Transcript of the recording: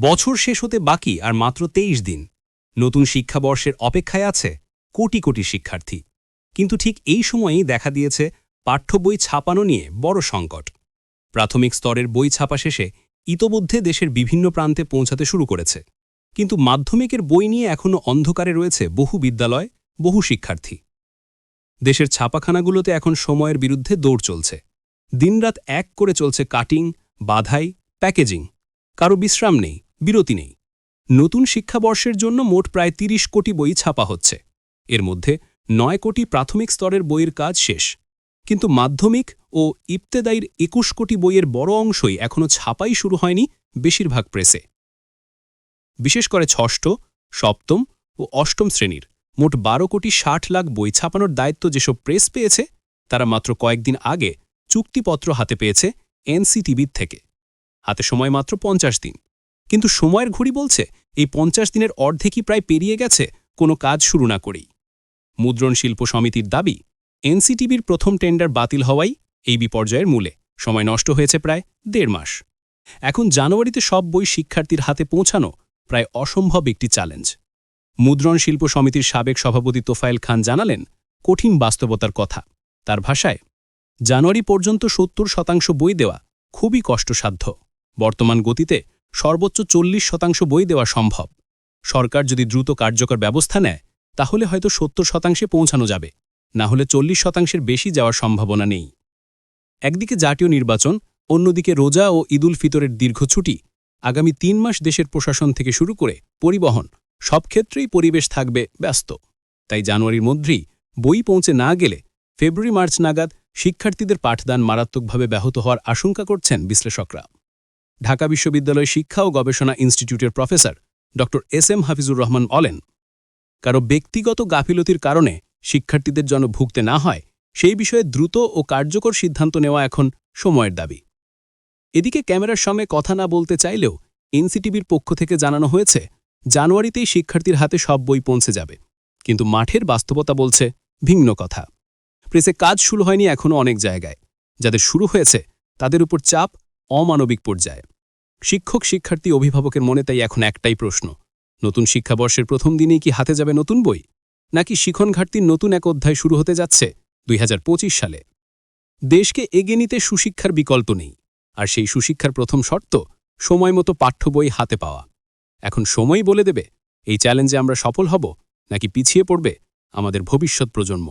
বছর শেষ হতে বাকি আর মাত্র তেইশ দিন। নতুন শিক্ষাবর্ষের অপেক্ষায় আছে কোটি কোটি শিক্ষার্থী। কিন্তু ঠিক এই সময়েই দেখা দিয়েছে পাঠ্য বই ছাপানো নিয়ে বড় সংকট। প্রাথমিক স্তরের বই ছাপা শেষে ইতোমধ্যে দেশের বিভিন্ন প্রান্তে পৌঁছাতে শুরু করেছে। কিন্তু মাধ্যমিকের বই নিয়ে এখনও অন্ধকারে রয়েছে বহু বিদ্যালয়, বহু শিক্ষার্থী। দেশের ছাপাখানাগুলোতে এখন সময়ের বিরুদ্ধে দৌড় চলছে। দিনরাত এক করে চলছে কাটিং, বাধাই, প্যাকেজিং। কারও বিশ্রাম নেই। বিরতি নেই। নতুন শিক্ষাবর্ষের জন্য মোট প্রায় ৩০ কোটি বই ছাপা হচ্ছে। এর মধ্যে নয় কোটি প্রাথমিক স্তরের বইয়ের কাজ শেষ। কিন্তু মাধ্যমিক ও ইবতেদাইর একুশ কোটি বইয়ের বড় অংশই এখনও ছাপাই শুরু হয়নি বেশিরভাগ প্রেসে। বিশেষ করে ষষ্ঠ, সপ্তম ও অষ্টম শ্রেণির মোট বারো কোটি ষাট লাখ বই ছাপানোর দায়িত্ব যেসব প্রেস পেয়েছে, তারা মাত্র কয়েকদিন আগে চুক্তিপত্র হাতে পেয়েছে এনসিটিভির থেকে। হাতে সময় মাত্র পঞ্চাশ দিন। কিন্তু সময়ের ঘড়ি বলছে, এই পঞ্চাশ দিনের অর্ধেকই প্রায় পেরিয়ে গেছে, কোনো কাজ শুরু না করেই। মুদ্রণ শিল্প সমিতির দাবি, এনসিটিভির প্রথম টেন্ডার বাতিল হওয়াই এই বিপর্যয়ের মূলে, সময় নষ্ট হয়েছে প্রায় দেড় মাস। এখন জানুয়ারিতে সব বই শিক্ষার্থীর হাতে পৌঁছানো প্রায় অসম্ভব একটি চ্যালেঞ্জ। মুদ্রণ শিল্প সমিতির সাবেক সভাপতি তোফায়েল খান জানালেন, কঠিন বাস্তবতার কথা। তার ভাষায়, জানুয়ারি পর্যন্ত সত্তর শতাংশ বই দেওয়া খুবই কষ্টসাধ্য। বর্তমান গতিতে সর্বোচ্চ চল্লিশ শতাংশ বই দেওয়া সম্ভব। সরকার যদি দ্রুত কার্যকর ব্যবস্থা নেয়, তাহলে হয়তো সত্তর শতাংশে পৌঁছানো যাবে। না হলে চল্লিশ শতাংশের বেশি যাওয়ার সম্ভাবনা নেই। একদিকে জাতীয় নির্বাচন, অন্যদিকে রোজা ও ঈদুল ফিতরের দীর্ঘ ছুটি, আগামী তিন মাস দেশের প্রশাসন থেকে শুরু করে পরিবহন, সব ক্ষেত্রেই পরিবেশ থাকবে ব্যস্ত। তাই জানুয়ারির মধ্যেই বই পৌঁছে না গেলে ফেব্রুয়ারি মার্চ নাগাদ শিক্ষার্থীদের পাঠদান মারাত্মকভাবে ব্যাহত হওয়ার আশঙ্কা করছেন বিশ্লেষকরা। ঢাকা বিশ্ববিদ্যালয় শিক্ষা ও গবেষণা ইনস্টিটিউটের প্রফেসর ড এস এম হাফিজুর রহমান বলেন, কারও ব্যক্তিগত গাফিলতির কারণে শিক্ষার্থীদের যেন ভুগতে না হয়, সেই বিষয়ে দ্রুত ও কার্যকর সিদ্ধান্ত নেওয়া এখন সময়ের দাবি। এদিকে ক্যামেরার সামনে কথা না বলতে চাইলেও এনসিটিভির পক্ষ থেকে জানানো হয়েছে, জানুয়ারিতেই শিক্ষার্থীর হাতে সব বই পৌঁছে যাবে। কিন্তু মাঠের বাস্তবতা বলছে ভিন্ন কথা। প্রেসে কাজ শুরু হয়নি এখনও অনেক জায়গায়। যাদের শুরু হয়েছে, তাদের উপর চাপ অমানবিক পর্যায়ে। শিক্ষক, শিক্ষার্থী, অভিভাবকের মনে তাই এখন একটাই প্রশ্ন। নতুন শিক্ষাবর্ষের প্রথম দিনেই কি হাতে যাবে নতুন বই? নাকি শিখন ঘাটতির নতুন এক অধ্যায় শুরু হতে যাচ্ছে দুই হাজার পঁচিশ সালে? দেশকে এগিয়ে নিতে সুশিক্ষার বিকল্প নেই, আর সেই সুশিক্ষার প্রথম শর্ত সময়মতো পাঠ্য বই হাতে পাওয়া। এখন সময় বলে দেবে, এই চ্যালেঞ্জে আমরা সফল হব, নাকি পিছিয়ে পড়বে আমাদের ভবিষ্যৎ প্রজন্ম?